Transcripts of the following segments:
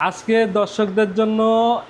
আজকে দর্শকদের জন্য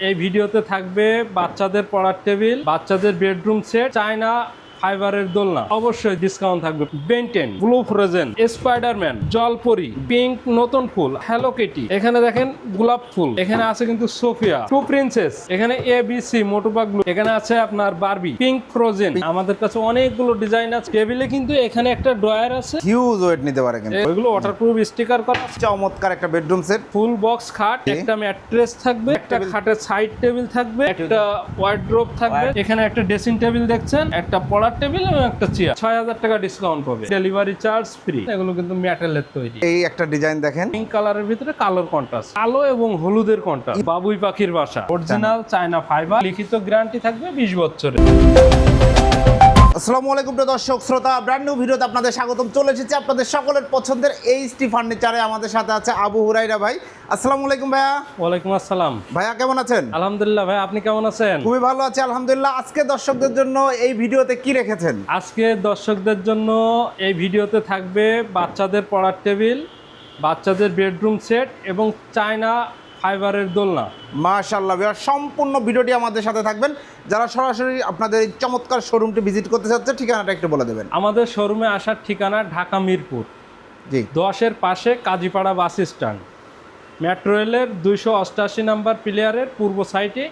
এই ভিডিওতে থাকবে বাচ্চাদের পড়ার টেবিল বাচ্চাদের বেডরুম সেট চায়না ফাইবারের দোলনা। অবশ্যই ডিসকাউন্ট থাকবে। Ben Ten blue Frozen Spiderman জলপরি পিঙ্ক নতুন ফুল হ্যালো কেটি এখানে দেখেন গোলাপ ফুল। এখানে আছে কিন্তু সোফিয়া টু প্রিন্সেস এখানে এ বি সি মোটোপাগলু এখানে আছে আপনার বারবি পিঙ্ক ফ্রোজেন আমাদের কাছে অনেকগুলো ডিজাইন আছে। টেবিলে কিন্তু এখানে একটা ড্রয়ার আছে। হিউজ ওয়েট নিতে পারে কিন্তু। ওইগুলো ওয়াটারপ্রুফ স্টিকার করা আছে। চমৎকার একটা বেডরুম সেট ফুল বক্স খাট একটা ম্যাট্রেস থাকবে একটা খাটের সাইড টেবিল থাকবে একটা ওয়ার্ড্রোব থাকবে। এখানে একটা ড্রেসিং টেবিল দেখছেন একটা পড়ার টেবিল এবং একটা চেয়ার ছয় হাজার টাকা ডিসকাউন্ট পাবে। ডেলিভারি চার্জ ফ্রি এগুলো কিন্তু মেটালের তৈরি। এই একটা ডিজাইন দেখেন। পিঙ্ক কালারের ভিতরে কালোর কন্ট্রাস্ট কালো এবং হলুদের কন্ট্রাস্ট বাবুই পাখির বাসা। অরিজিনাল চায়না ফাইবার লিখিত গ্যারান্টি থাকবে বিশ বছরের। আসসালামু আলাইকুম প্রিয় দর্শক শ্রোতা ব্র্যান্ড নিউ ভিডিওতে আপনাদের স্বাগতম। চলে এসেছি আপনাদের সকলের পছন্দের এইচটি ফার্নিচারে আমাদের সাথে আছে আবু হুরাইরা ভাই। আসসালামু আলাইকুম ভাইয়া। ওয়ালাইকুম আসসালাম। ভাইয়া কেমন আছেন? আলহামদুলিল্লাহ ভাই আপনি কেমন আছেন? খুবই ভালো আছি আলহামদুলিল্লাহ। আজকে দর্শকদের জন্য এই ভিডিওতে কি রেখেছেন? আজকে দর্শকদের জন্য এই ভিডিওতে থাকবে বাচ্চাদের পড়ার টেবিল বাচ্চাদের বেডরুম সেট এবং চায়না ফাইবারের দোলনা। মাশাল্লাহ ভাইয়া সম্পূর্ণ ভিডিওটি আমাদের সাথে থাকবেন। যারা সরাসরি আপনাদের এই চমৎকার শোরুমটি ভিজিট করতে চাচ্ছে ঠিকানাটা একটু বলে দেবেন। আমাদের শোরুমে আসার ঠিকানা ঢাকা মিরপুর। জি। দশের পাশে কাজীপাড়া বাস স্ট্যান্ড। মেট্রো রেলের দুইশো অষ্টাশি নাম্বার প্লেয়ারের পূর্ব সাইডে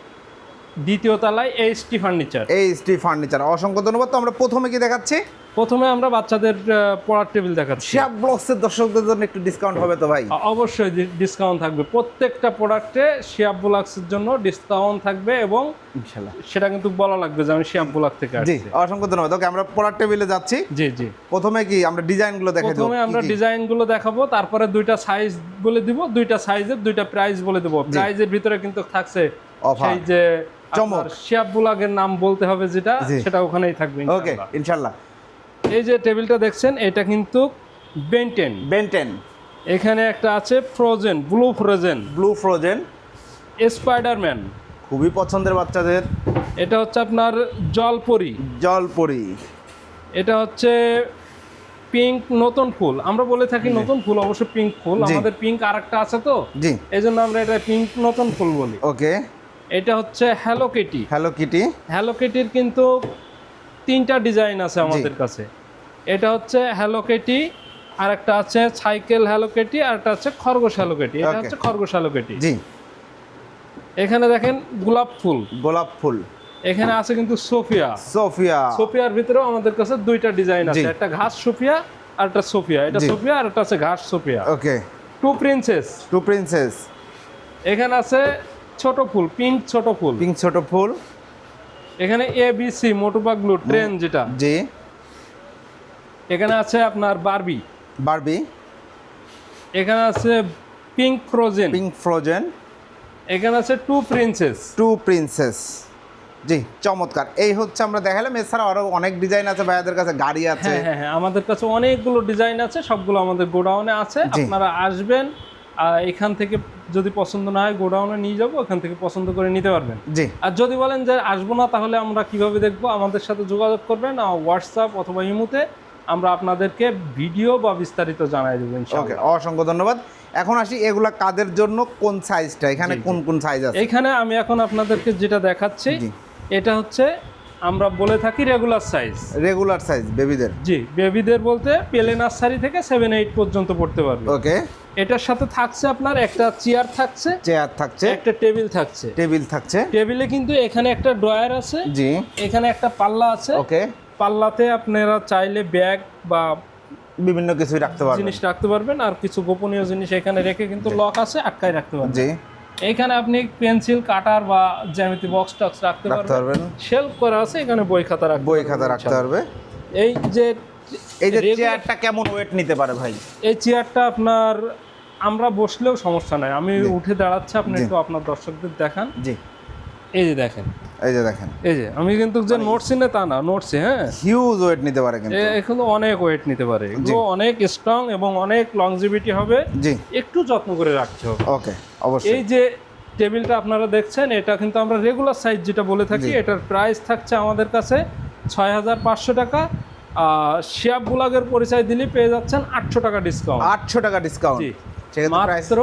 দ্বিতীয় তলায় এইচটি ফার্নিচার এইচটি ফার্নিচার অসংখ্য ধন্যবাদ। তো আমরা প্রথমে কি দেখাচ্ছি? প্রথমে আমরা বাচ্চাদের পড়ার টেবিল দেখাচ্ছি। শিয়াব ব্লকসের দর্শকদের জন্য একটু ডিসকাউন্ট হবে তো ভাই। অবশ্যই ডিসকাউন্ট থাকবে। প্রত্যেকটা প্রোডাক্টে শিয়াব ব্লকসের জন্য ডিসকাউন্ট থাকবে এবং ইনশাআল্লাহ সেটা কিন্তু বলা লাগবে যে আমি শিয়াব ব্লক থেকে জি অসংখ্য ধন্যবাদ। ওকে আমরা পড়ার টেবিলে যাচ্ছি। জি জি। প্রথমে কি আমরা ডিজাইনগুলো দেখে দেবো? প্রথমে আমরা ডিজাইনগুলো দেখাবো তারপরে দুইটা সাইজ বলে দিব দুইটা সাইজের দুইটা প্রাইস বলে দেবো। প্রাইজের ভিতরে কিন্তু থাকছে। সেই যে চমক। শিয়াব বুলাগের নাম বলতে হবে যেটা সেটা ওখানেই থাকবে ওকে ইনশাল্লাহ এই যে টেবিলটা দেখছেন এটা কিন্তু বেন্টেন। Ben Ten. এখানে একটা আছে Frozen blue Frozen. Blue Frozen. Spiderman. খুবই পছন্দের বাচ্চাদের। এটা হচ্ছে আপনার জলপরি। জলপরি। এটা হচ্ছে পিঙ্ক নতুন ফুল। আমরা বলে থাকি নতুন ফুল অবশ্য পিঙ্ক ফুল। আমাদের পিঙ্ক আরেকটা আছে তো? এই জন্য আমরা এটা পিঙ্ক নতুন ফুল বলি। ওকে। এটা হচ্ছে hello Kitty hello Kitty hello কেটির কিন্তু তিনটা ডিজাইন আছে আমাদের কাছে। এটা হচ্ছে হ্যালো কেটি আর একটা আছে সাইকেল হ্যালো কেটি আর একটা আছে খরগোশ হ্যালো কেটি এটা. হচ্ছে খরগোশ হ্যালো কেটি জি। এখানে দেখেন গোলাপ ফুল। গোলাপ ফুল। এখানে আছে কিন্তু সোফিয়া সোফিয়া সোফিয়ার ভিতরেও আমাদের কাছে দুইটা ডিজাইন আছে। একটা ঘাস সোফিয়া আর একটা সোফিয়া এটা সোফিয়া আর একটা আছে ঘাস Sofia okay two princess two princess এখানে আছে ছোট ফুল পিঙ্ক ছোট ফুল। পিঙ্ক ছোট ফুল। এখানে A B C Motu Patlu train যেটা। জি। এখানে আছে আপনার বারবি বারবি এখানে আছে পিঙ্ক ফ্রোজেন পিঙ্ক ফ্রোজেন এখানে আছে টু প্রিন্সেস টু প্রিন্সেস জি চমৎকার। এই হচ্ছে আমরা দেখালাম। এছাড়া আরও অনেক ডিজাইন আছে ভাইয়াদের কাছে। গাড়ি আছে। হ্যাঁ হ্যাঁ হ্যাঁ আমাদের কাছে অনেকগুলো ডিজাইন আছে। সবগুলো আমাদের গোডাউনে আছে। আপনারা আসবেন এখান থেকে যদি পছন্দ না হয় গোডাউনে নিয়ে যাব ওখান থেকে পছন্দ করে নিতে পারবেন। জি। আর যদি বলেন যে আসব না তাহলে আমরা কীভাবে দেখব? আমাদের সাথে যোগাযোগ করবেন হোয়াটসঅ্যাপ অথবা ইমুতে। আমরা আপনাদেরকে ভিডিও বা বিস্তারিত জানাই দেবো ওকে অসংখ্য ধন্যবাদ। এখন আসি এগুলা কাদের জন্য কোন সাইজটা এখানে। কোন কোন সাইজ আছে? এখানে আমি এখন আপনাদেরকে যেটা দেখাচ্ছি এটা হচ্ছে আমরা বলে থাকি রেগুলার সাইজ রেগুলার সাইজ বেবিদের জি বেবিদের বলতে পেলে নার্সারি থেকে সেভেন এইট পর্যন্ত পড়তে পারবে। ওকে। এটার সাথে থাকছে আপনার একটা চেয়ার থাকছে চেয়ার থাকছে। একটা টেবিল থাকছে। টেবিল থাকছে। টেবিলে কিন্তু এখানে একটা ড্রয়ার আছে জি। এখানে একটা পাল্লা আছে। ওকে। পাল্লাতে আপনারা চাইলে ব্যাগ বা বিভিন্ন কিছু রাখতে পারবেন। জিনিস রাখতে পারবেন আর কিছু গোপনীয় জিনিস এখানে রেখে কিন্তু লক আছে আটকায় রাখতে পারবেন। জি। এইখানে আপনি পেন্সিল কাটার বা জ্যামিতি বক্স টক্স রাখতে পারবেন। শেলফ করা আছে এখানে বই খাতা রাখতে বই খাতা রাখতে পারবে। এই যে এই যে চেয়ারটা কেমন ওয়েট নিতে পারে ভাই? এই চেয়ারটা আপনার আমরা বসলেও সমস্যা নাই। আমি উঠে দাঁড়াচ্ছি আপনি। একটু আপনার দর্শকদের দেখান। জি। এই যে দেখেন। এই যে দেখেন। এই যে আমি কিন্তু যে নোটসি না তা না নোটসি হ্যাঁ? হিউজ ওয়েট নিতে পারে কিন্তু। এ- এগুলো অনেক ওয়েট নিতে পারে। এগুলো অনেক স্ট্রং এবং অনেক লংজিভিটি হবে। জি। একটু যত্ন করে রাখতে হবে। ওকে অবশ্যই। এই যে টেবিলটা আপনারা দেখছেন এটা কিন্তু আমরা রেগুলার সাইজ যেটা বলে থাকি এটার প্রাইস থাকছে আমাদের কাছে ছয় হাজার পাঁচশো টাকা। আর শিয়াব বুলাগের পরিচয় দিলে পেয়ে যাচ্ছেন আটশো টাকা ডিসকাউন্ট আটশো টাকা ডিসকাউন্ট মাত্র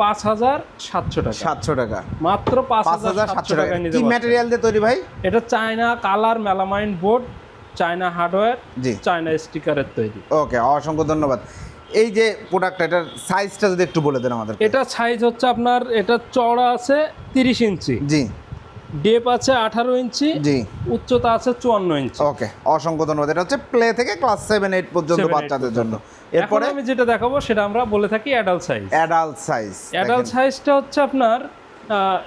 পাঁচ হাজার সাতশো টাকা। সাতশো টাকা। মাত্র পাঁচ হাজার সাতশো টাকা। কি ম্যাটেরিয়াল দিয়ে তৈরি ভাই? এটা China colour melamine board China hardware জি। চায়না স্টিকারের তৈরি। ওকে অসংখ্য ধন্যবাদ। এই যে প্রোডাক্টটা এটার সাইজটা যদি একটু বলে দেন আমাদের এটা সাইজ হচ্ছে আপনার এটা চড়া আছে তিরিশ ইঞ্চি। জি। ডেপ আছে আঠারো ইঞ্চি জি। উচ্চতা আছে চুয়ান্ন ইঞ্চি। ওকে অসংখ্য ধন্যবাদ। এটা হচ্ছে প্লে থেকে ক্লাস সেভেন এইট পর্যন্ত বাচ্চাদের জন্য। এরপরে আমি যেটা দেখাবো সেটা আমরা বলে থাকি adult size adult size adult সাইজটা হচ্ছে আপনার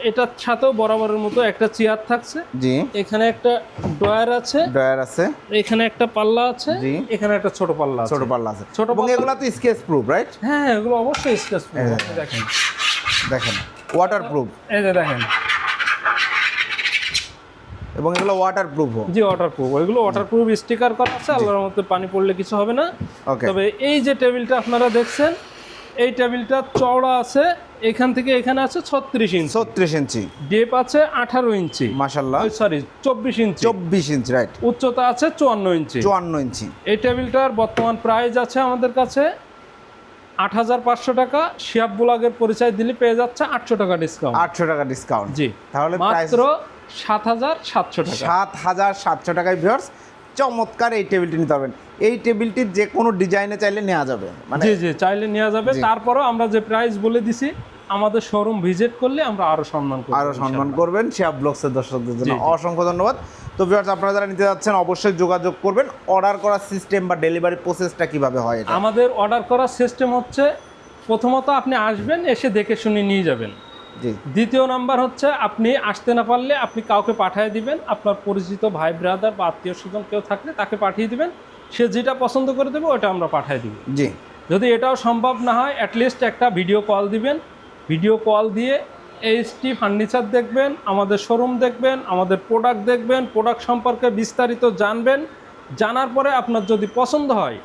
এটার সাথেও বরাবরের মতো একটা চেয়ার থাকছে। জি। এখানে একটা ড্রয়ার আছে। ড্রয়ার আছে। এখানে একটা পাল্লা আছে। জি। এখানে একটা ছোট পাল্লা আছে। ছোট পাল্লা আছে। ছোট পাল্লা- এগুলো তো স্কেচ প্রুফ রাইট হ্যাঁ হ্যাঁ, এগুলো অবশ্যই স্কেচ দেখেন। দেখেন। ওয়াটার প্রুফ এই যে দেখেন। এবং এগুলো ওয়াটার প্রুফও জি ওয়াটারপ্রুফ ওইগুলো ওয়াটারপ্রুফ স্টিকার করা আছে আল্লাহর মধ্যে পানি পড়লে কিছু হবে না। তবে এই যে টেবিলটা আপনারা দেখছেন এই টেবিলটা চওড়া আছে এখান থেকে এখানে আছে ছত্রিশ ইঞ্চি। ছত্রিশ ইঞ্চি। ডেপ আছে আঠারো ইঞ্চি। মাশাল্লাহ সরি চব্বিশ ইঞ্চি। চব্বিশ ইঞ্চি রাইট উচ্চতা আছে চুয়ান্ন ইঞ্চি। চুয়ান্ন ইঞ্চি। এই টেবিলটার বর্তমান প্রাইস আছে আমাদের কাছে আট হাজার পাঁচশো টাকা। শিয়াব বুলাগের পরিচয় দিলে পেয়ে যাচ্ছে আটশো টাকা ডিসকাউন্ট আটশো টাকা ডিসকাউন্ট জি। তাহলে মাত্র সাত হাজার সাতশো টাকা। সাত হাজার সাতশো টাকায় ভিউয়ার্স চমৎকার এই টেবিলটি নিতে পারবেন। এই টেবিলটির যে কোনো ডিজাইনে চাইলে নেওয়া যাবে। মানে জি জি চাইলে নেওয়া যাবে। তারপরেও আমরা যে প্রাইস বলে দিছি আমাদের শোরুম ভিজিট করলে আমরা আরও সম্মান করব আরও সম্মান করবেন শিয়াব ব্লগসের দর্শকদের জন্য। অসংখ্য ধন্যবাদ। তো ভিউয়ার্স আপনারা যারা নিতে যাচ্ছেন অবশ্যই যোগাযোগ করবেন। অর্ডার করার সিস্টেম বা ডেলিভারি প্রসেসটা কীভাবে হয় আমাদের অর্ডার করার সিস্টেম হচ্ছে প্রথমত আপনি আসবেন এসে দেখে শুনে নিয়ে যাবেন। দ্বিতীয় নাম্বার হচ্ছে আপনি আসতে না পারলে আপনি কাউকে পাঠিয়ে দিবেন। আপনার পরিচিত ভাই ব্রাদার বা আত্মীয় স্বজন কেউ থাকলে তাকে পাঠিয়ে দিবেন। সে যেটা পছন্দ করে দেবে ওটা আমরা পাঠিয়ে দিব। জি। যদি এটাও সম্ভব না হয় অ্যাটলিস্ট একটা ভিডিও কল দিবেন। ভিডিও কল দিয়ে এইচটি ফার্নিচার দেখবেন আমাদের শোরুম দেখবেন আমাদের প্রোডাক্ট দেখবেন প্রোডাক্ট সম্পর্কে বিস্তারিত জানবেন। জানার পরে আপনার যদি পছন্দ হয়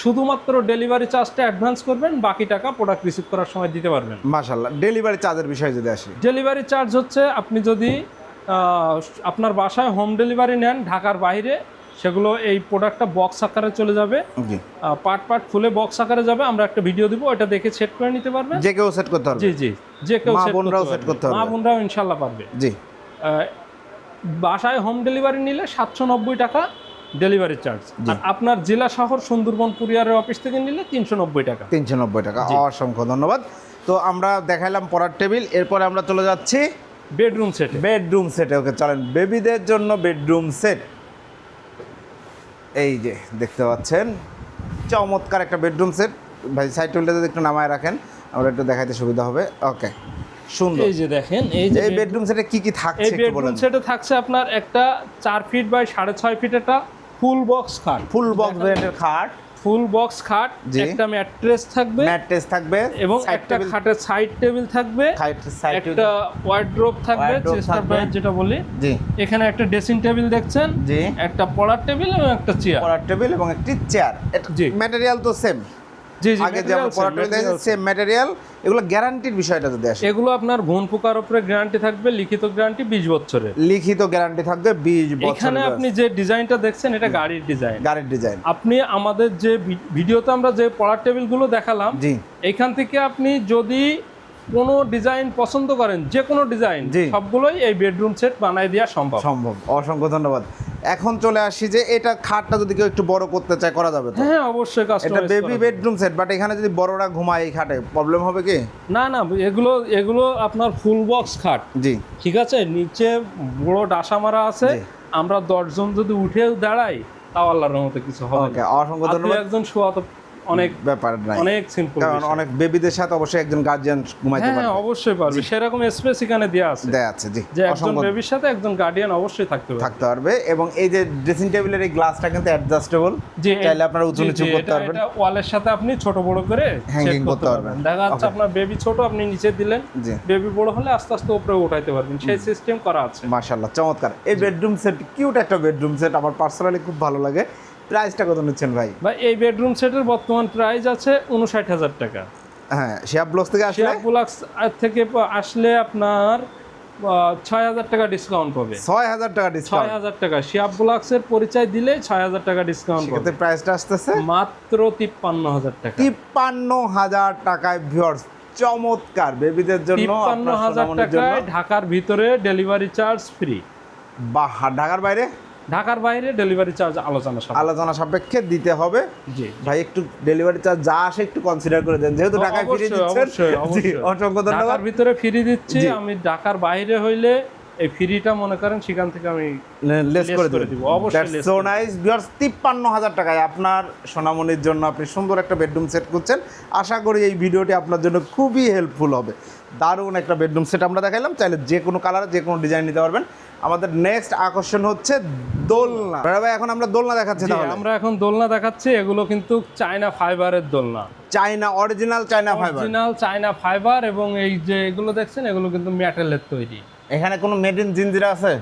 শুধুমাত্র ডেলিভারি চার্জটা অ্যাডভান্স করবেন বাকি টাকা প্রোডাক্ট রিসিভ করার সময় দিতে পারবেন। মাশাল্লাহ ডেলিভারি চার্জের বিষয়ে যদি আসি। ডেলিভারি চার্জ হচ্ছে আপনি যদি আপনার বাসায় হোম ডেলিভারি নেন ঢাকার বাইরে সেগুলো এই প্রোডাক্টটা বক্স আকারে চলে যাবে। পার্ট পার্ট ফুলে বক্স আকারে যাবে আমরা একটা ভিডিও দিব ওটা দেখে সেট করে নিতে পারবেন। যে কেউ সেট করতে পারবে। জি জি। যে কেউ পারবে। করতে পারবে। মা বোনরাও ইনশাল্লাহ পারবে। জি। বাসায় হোম ডেলিভারি নিলে সাতশো নব্বই টাকা ডেলিভারি চার্জ। আর আপনার জেলা শহর সুন্দরবন কুরিয়ারের অফিস থেকে নিলে তিনশো নব্বই টাকা। তিনশো নব্বই টাকা। অসংখ্য ধন্যবাদ। তো আমরা দেখাইলাম পড়ার টেবিল এরপরে আমরা চলে যাচ্ছি বেডরুম সেট। বেডরুম সেটে। ওকে চলেন বেবিদের জন্য বেডরুম সেট। এই যে দেখতে পাচ্ছেন চমৎকার একটা বেডরুম সেট। ভাই সাইড টেবিলটা যদি একটু নামায় রাখেন আমরা একটু দেখাইতে সুবিধা হবে। ওকে সুন্দর। এই যে দেখেন এই যে এই বেডরুম সেটে কি কি থাকছে এই বেডরুম সেটে থাকছে আপনার একটা চার ফিট বাই সাড়ে ছয় ফিট একটা ফুল বক্স খাট। ফুল বক্স ব্র্যান্ডের খাট। ফুল বক্স খাট। একটা ম্যাট্রেস থাকবে ম্যাট্রেস থাকবে এবং একটা খাটের সাইড টেবিল থাকবে একটা ওয়ার্ড্রোব থাকবে চেস্টার। ব্যাগ যেটা বলি। জি। এখানে একটা ড্রেসিং টেবিল দেখছেন জি। একটা পড়ার টেবিল এবং একটা চেয়ার পড়ার টেবিল এবং একটি চেয়ার জি। ম্যাটেরিয়াল তো সেম আগে যেমন সেম ম্যাটেরিয়াল এগুলো গ্যারান্টির বিষয়টা যদি আসে এগুলো আপনার ঘুণ পোকার উপরে গ্যারান্টি থাকবে লিখিত গ্যারান্টি বিশ বছরের। লিখিত গ্যারান্টি থাকবে বিশ বছর এখানে আপনি যে ডিজাইনটা দেখছেন এটা গাড়ির ডিজাইন। গাড়ির ডিজাইন। আপনি আমাদের যে ভিডিওতে আমরা যে পড়ার টেবিলগুলো দেখালাম জি। এখান থেকে আপনি যদি কোনো ডিজাইন পছন্দ করেন যে কোনো ডিজাইন। সবগুলোই এই বেডরুম সেট বানাই দেওয়া সম্ভব। সম্ভব। অসংখ্য ধন্যবাদ। এখন চলে আসি যে এটা খাটটা যদি কেউ একটু বড় করতে চায় করা যাবে তো? হ্যাঁ অবশ্যই এটা বেবি বেডরুম সেট বাট এখানে যদি বড়রা ঘুমায় এই খাটে প্রবলেম হবে কি? না না এগুলো এগুলো আপনার ফুল বক্স খাট। জি। ঠিক আছে? নিচে বড় ডাসা মারা আছে। আমরা দশজন যদি উঠে দাঁড়াই তাও আল্লাহর রহমতে কিছু হবে। অসংখ্য আপনি ধন্যবাদ। একজন শোয়া তো অনেক ব্যাপার নাই। অনেক সিম্পল কারণ অনেক বেবিদের সাথে অবশ্যই একজন ঘুমাইতে হ্যাঁ হ্যাঁ অবশ্যই পারবে। সেরকম স্পেস এখানে দেওয়া আছে। দেয়া আছে জি। যে একজন বেবির সাথে একজন গার্ডিয়ান অবশ্যই থাকতে হবে থাকতে পারবে এবং এই যে ড্রেসিং টেবিলের এই গ্লাসটা কিন্তু অ্যাডজাস্টেবল চাইলে আপনারা উঁচু নিচু করতে পারবেন। এটা ওয়ালের সাথে আপনি ছোট বড় করে set করতে পারবেন। দেখা যাচ্ছে আপনার বেবি ছোট আপনি নিচে দিলেন। বেবি বড় হলে আস্তে আস্তে উপরে উঠাইতে পারবেন। সেই সিস্টেম করা আছে। মাশাল্লাহ চমৎকার। এই বেডরুম সেট কিউট একটা বেডরুম সেট আমার পার্সোনালি খুব ভালো লাগে। প্রাইসটা কত নিচ্ছেন ভাই? বা এই বেডরুম সেটের বর্তমান প্রাইস আছে উনষাট হাজার টাকা। হ্যাঁ শিয়াব ব্লগস থেকে আসলে? শেয়ার বুলাক্স থেকে আসলে আপনার ছয় হাজার টাকা ডিসকাউন্ট পাবে। ছয় হাজার টাকা ছয় ডিসকাউন্ট হাজার টাকা। শিয়াব বুলাক্সের পরিচয় দিলে ছয় হাজার টাকা ডিসকাউন্ট পাবে। প্রাইসটা আসতেছে? মাত্র তিপ্পান্ন হাজার টাকা। তিপ্পান্ন হাজার টাকায় ভিউয়ার্স চমৎকার। বেবিদের জন্য তিপ্পান্ন হাজার টাকায় ঢাকার ভিতরে ডেলিভারি চার্জ ফ্রি বাহ ঢাকার বাইরে? ঢাকার বাইরে ডেলিভারি চার্জ আলোচনা আলোচনা সাপেক্ষে দিতে হবে। জি। ভাই একটু ডেলিভারি চার্জ যা আসে একটু কনসিডার করে দেন। যেহেতু ঢাকায় ফিরে দিচ্ছেন অবশ্যই, জি, অবশ্যই। অসংখ্য ধন্যবাদ। ঢাকার ভিতরে ফ্রি দিচ্ছি। আমি ঢাকার বাইরে হইলে এই ফ্রিটা মনে করেন সেখান থেকে আমি লেস করে দিব। অবশ্যই সো নাইস ভিউয়ার্স 53000 টাকায় আপনার সোনামণির জন্য আপনি সুন্দর একটা বেডরুম সেট করছেন আশা করি এই ভিডিওটি আপনার জন্য খুবই হেল্পফুল হবে। দারুণ একটা বেডরুম সেট আমরা দেখাইলাম। চাইলে যে কোনো কালার যে কোনো ডিজাইন নিতে পারবেন। আমাদের নেক্সট আকর্ষণ হচ্ছে দোলনা। ভাই এখন আমরা দোলনা দেখাচ্ছি আমরা এখন দোলনা দেখাচ্ছি এগুলো কিন্তু চায়না ফাইবারের দোলনা। China original China fibre original China fibre এবং এই যে এগুলো দেখছেন এগুলো কিন্তু মেটালের তৈরি। এখানে কোনো মেড ইন জিনজিরা আছে?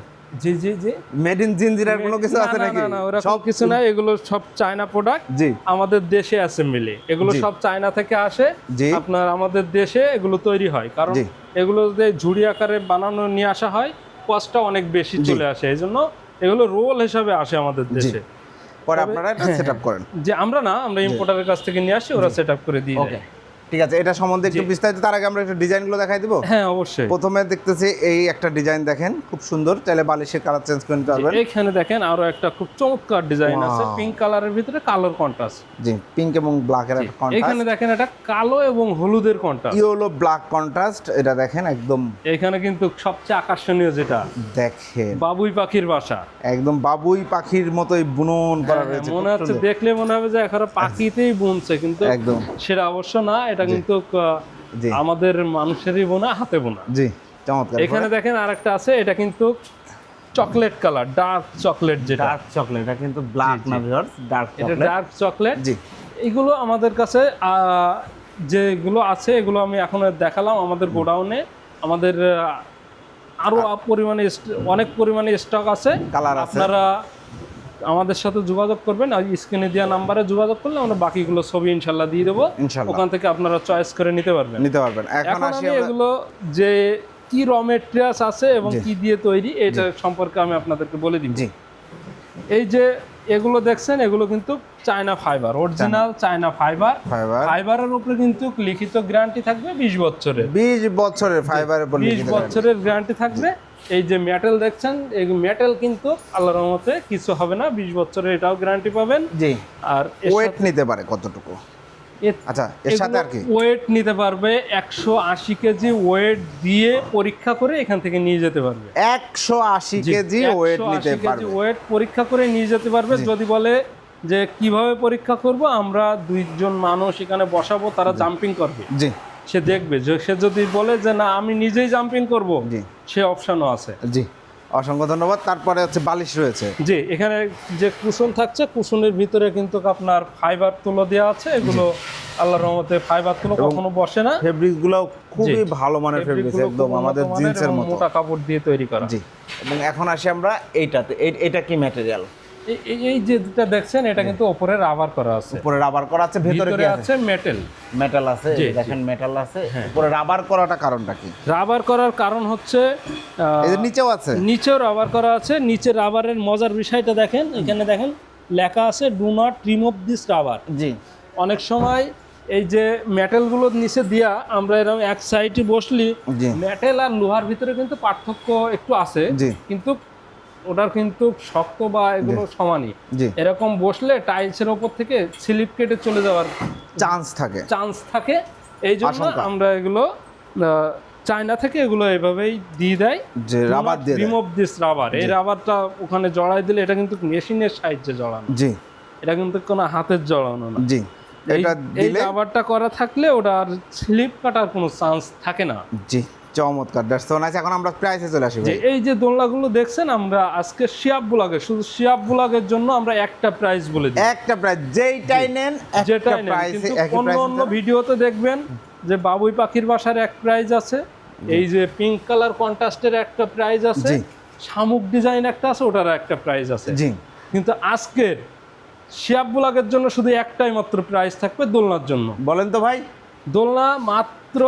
জি জি জি। মেড ইন জিনজিরার কোনো কিছু আছে না, নাকি? না, না, সব কিছু নাই এগুলো সব চায়না প্রোডাক্ট জি। আমাদের দেশে অ্যাসেম্বলি এগুলো সব চায়না থেকে আসে। জি। আপনার আমাদের দেশে এগুলো তৈরি হয়। কারণ এগুলো যে ঝুড়ি আকারে বানানো নিয়ে আসা হয় কস্টটা অনেক বেশি চলে আসে এই জন্য এগুলো রোল হিসাবে আসে আমাদের দেশে। পরে আপনারা সেটআপ সেট আপ করেন। যে আমরা না আমরা ইম্পোর্টারের কাছ থেকে নিয়ে আসি ওরা সেট আপ করে দিয়ে ওকে দেয়। ঠিক আছে এটা সম্বন্ধে একটু বিস্তারিত তার আগে আমরা একটু ডিজাইনগুলো দেখাই দিব? হ্যাঁ অবশ্যই। প্রথমে দেখতেছি এই একটা ডিজাইন দেখেন খুব সুন্দর চাইলে বালিশের কালার চেঞ্জ করে নিতে পারবেন। এখানে দেখেন আরও একটা খুব চমৎকার ডিজাইন আছে. পিঙ্ক কালারের ভিতরে কালোর কন্ট্রাস্ট জি পিঙ্ক এবং ব্ল্যাকের একটা কন্ট্রাস্ট এখানে দেখেন এটা কালো এবং হলুদের কন্ট্রাস্ট ইয়েলো ব্ল্যাক কন্ট্রাস্ট এটা দেখেন একদম এখানে কিন্তু সবচেয়ে আকর্ষণীয় যেটা দেখেন। বাবুই পাখির বাসা। একদম বাবুই পাখির মতোই বুনন করা হ্যাঁ, রয়েছে মনে হচ্ছে দেখলে মনে হবে যে এখানে পাখিতেই বুনছে কিন্তু একদম। সেটা অবশ্য না এটা কিন্তু আমাদের মানুষেরই বোনা হাতে বোনা। জি চমৎকার। এখানে দেখেন আরেকটা আছে এটা কিন্তু চকলেট কালার ডার্ক চকলেট যেটা। ডার্ক চকলেট এটা কিন্তু ব্ল্যাক না ভিউয়ার্স ডার্ক এটা চকলেট। Dark chocolate. জি। এগুলো আমাদের কাছে যেগুলো আছে এগুলো আমি এখন দেখালাম আমাদের গোডাউনে। আমাদের আরও পরিমাণে অনেক পরিমাণে স্টক আছে। কালার আছে। আপনারা আমাদের সাথে যোগাযোগ করবেন আর স্ক্রিনে দেওয়া নাম্বারে যোগাযোগ করলে আমরা বাকিগুলো ছবি ইনশাল্লাহ দিয়ে দেবো। ওখান থেকে আপনারা চয়েস করে নিতে পারবেন। নিতে পারবেন। এখন আসি এগুলো যে কি র মেটেরিয়ালস আছে এবং কি দিয়ে তৈরি এটা সম্পর্কে আমি আপনাদেরকে বলে জি। এই যে এগুলো দেখছেন এগুলো কিন্তু China fibre original China fibre fibre ফাইবারের উপরে কিন্তু লিখিত গ্যারান্টি থাকবে বিশ বছরের। বিশ বছরের ফাইবারের বিশ। বছরের গ্যারান্টি থাকবে। এই যে মেটাল দেখছেন এই মেটাল কিন্তু আল্লাহর রহমতে কিছু হবে না বিশ বছরের এটাও গ্যারান্টি পাবেন। জি। আর ওয়েট নিতে পারে কতটুকু? আচ্ছা এর সাথে আর কি? ওয়েট নিতে পারবে একশো আশি কেজি ওয়েট দিয়ে পরীক্ষা করে এখান থেকে নিয়ে যেতে পারবে। একশো আশি কেজি ওয়েট নিতে পারবে। ওয়েট পরীক্ষা করে নিয়ে যেতে পারবে। যদি বলে যে কীভাবে পরীক্ষা করব আমরা দুইজন মানুষ এখানে বসাবো তারা জাম্পিং করবে। জি। সে দেখবে। যে সে যদি বলে যে না আমি নিজেই জাম্পিং করব জি। সে অপশনও আছে। জি। অসংখ্য ধন্যবাদ। তারপরে হচ্ছে বালিশ রয়েছে। জি এখানে যে কুশন থাকছে কুশনের ভিতরে কিন্তু আপনার ফাইবার তুলো দেওয়া আছে। এগুলো আল্লাহর রহমতে ফাইবার তুলো কখনো বসে না। ফেব্রিকগুলো খুবই ভালো মানের ফেব্রিক একদম আমাদের জিন্সের মতো। মোটা কাপড় দিয়ে তৈরি করা। জি। এবং এখন আসি আমরা এইটাতে। এই- এটা কি ম্যাটেরিয়াল এই- যে যেটা দেখছেন এটা কিন্তু ওপরে রাবার করা আছে। উপরে রাবার করা আছে ভেতরে কি আছে? মেটেল মেটাল আছে দেখেন মেটাল আছে। উপরে রাবার করাটা কারণটা কি? রাবার করার কারণ হচ্ছে যে নিচেও আছে? নিচেও রাবার করা আছে নিচে রাবারের মজার বিষয়টা দেখেন এখানে দেখেন লেখা আছে do not remove this rubber জি। অনেক সময় এই যে মেটেলগুলো নিচে দিয়া আমরা এরকম এক সাইডে বসলি মেটেল আর লোহার ভিতরে কিন্তু পার্থক্য একটু আছে কিন্তু ওটার কিন্তু শক্ত বা এগুলো সমানই। এরকম বসলে টাইলসের ওপর থেকে স্লিপ কেটে চলে যাওয়ার চান্স থাকে। চান্স থাকে। এই জন্য আমরা এগুলো চায়না থেকে এগুলো এভাবেই দিয়ে দেয়। যে রাবার দিয়ে। Remove this rubber. এই রাবারটা ওখানে জড়াই দিলে এটা কিন্তু মেশিনের সাহায্যে জড়ানো। জি। এটা কিন্তু কোনো হাতের জড়ানো না। জি। এটা এই রাবারটা করা থাকলে ওটা আর স্লিপ কাটার কোনো চান্স থাকে না। জি। চমৎকার সো নাইস এখন আমরা প্রাইসে চলে আসি যে এই যে দোলনাগুলো দেখছেন আমরা আজকে শিয়াব বুলাগে শুধু শিয়াব বুলাগের জন্য আমরা একটা প্রাইস বলে দিই। একটা প্রাইস যেইটাই নেন একটা প্রাইসে কিন্তু অন্য অন্য ভিডিওতে দেখবেন যে বাবুই পাখির বাসার এক প্রাইস আছে এই যে পিঙ্ক কালার কন্ট্রাস্টের একটা প্রাইস আছে শামুক ডিজাইন একটা আছে ওটার একটা প্রাইস আছে। জি। কিন্তু আজকের শিয়াব বুলাগের জন্য শুধু একটাই মাত্র প্রাইস থাকবে দোলনার জন্য। বলেন তো ভাই। দোলনা মাত্র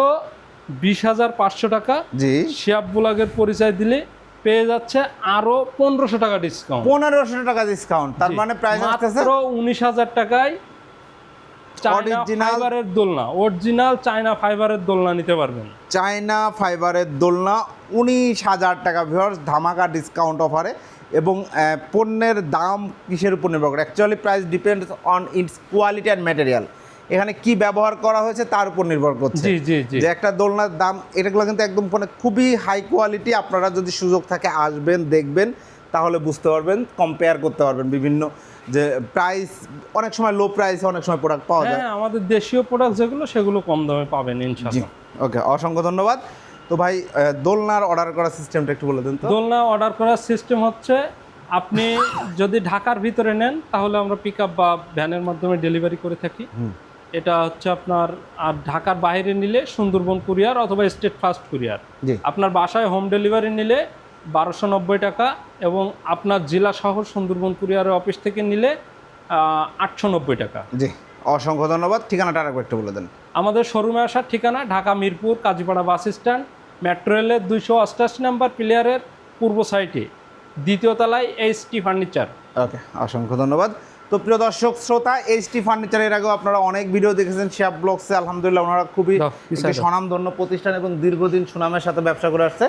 বিশ হাজার পাঁচশো টাকা। জি। শিয়াব বুলাগের পরিচয় দিলে পেয়ে যাচ্ছে আরও পনেরোশো টাকা ডিসকাউন্ট পনেরোশো টাকা ডিসকাউন্ট তার মানে প্রাইস মাত্র উনিশ হাজার টাকায় চায়না ফাইবারের দোলনা অরিজিনাল চায়না ফাইবারের দোলনা নিতে পারবেন। চায়না ফাইবারের দোলনা উনিশ হাজার টাকা ভিউয়ার্স ধামাকা ডিসকাউন্ট অফারে এবং পণ্যের দাম কিসের উপর নির্ভর করে? Actually price depends on its quality and material এখানে কি ব্যবহার করা হয়েছে তার উপর নির্ভর করছে। জি জি জি। যে একটা দোলনার দাম এটাগুলো কিন্তু একদম মানে খুবই হাই কোয়ালিটি আপনারা যদি সুযোগ থাকে আসবেন দেখবেন তাহলে বুঝতে পারবেন কম্পেয়ার করতে পারবেন বিভিন্ন যে প্রাইস অনেক সময় লো প্রাইসে অনেক সময় প্রোডাক্ট পাওয়া যায়। হ্যাঁ আমাদের দেশীয় প্রোডাক্ট যেগুলো সেগুলো কম দামে পাবেন ইনশাআল্লাহ। ওকে অসংখ্য ধন্যবাদ। তো ভাই দোলনার অর্ডার করার সিস্টেমটা একটু বলে দিন তো। দোলনা অর্ডার করার সিস্টেম হচ্ছে আপনি যদি ঢাকার ভিতরে নেন তাহলে আমরা পিক আপ বা ভ্যানের মাধ্যমে ডেলিভারি করে থাকি। হুম। এটা হচ্ছে আপনার আর ঢাকার বাইরে নিলে সুন্দরবন কুরিয়ার অথবা স্টেট ফাস্ট কুরিয়ার। আপনার বাসায় হোম ডেলিভারি নিলে বারোশো নব্বই টাকা এবং আপনার জেলা শহর সুন্দরবন কুরিয়ারের অফিস থেকে নিলে আটশো নব্বই টাকা। জি অসংখ্য ধন্যবাদ। ঠিকানাটা আরেকবার একটু বলে দেন। আমাদের শোরুমে আসার ঠিকানা Dhaka Mirpur Kazipara bus stand metro রেলের দুইশো অষ্টাশি নাম্বার প্লেয়ারের পূর্ব সাইটে দ্বিতীয় তলায় এইচ টি ফার্নিচার। ওকে অসংখ্য ধন্যবাদ। তো প্রিয় দর্শক শ্রোতা এইচটি ফার্নিচারের আগেও আপনারা অনেক ভিডিও দেখেছেন। শিয়াব ব্লগসে আলহামদুলিল্লাহ ওনারা খুবই একটি স্বনামধন্য প্রতিষ্ঠান এবং দীর্ঘদিন সুনামের সাথে ব্যবসা করে আসছে।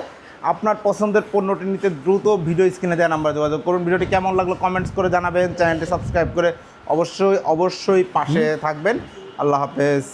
আপনার পছন্দের পণ্যটি নিতে দ্রুত ভিডিও স্ক্রিনে দেওয়া নাম্বার যোগাযোগ করুন। ভিডিওটি কেমন লাগল কমেন্টস করে জানাবেন। চ্যানেলটি সাবস্ক্রাইব করে অবশ্যই অবশ্যই পাশে থাকবেন। আল্লাহ হাফেজ।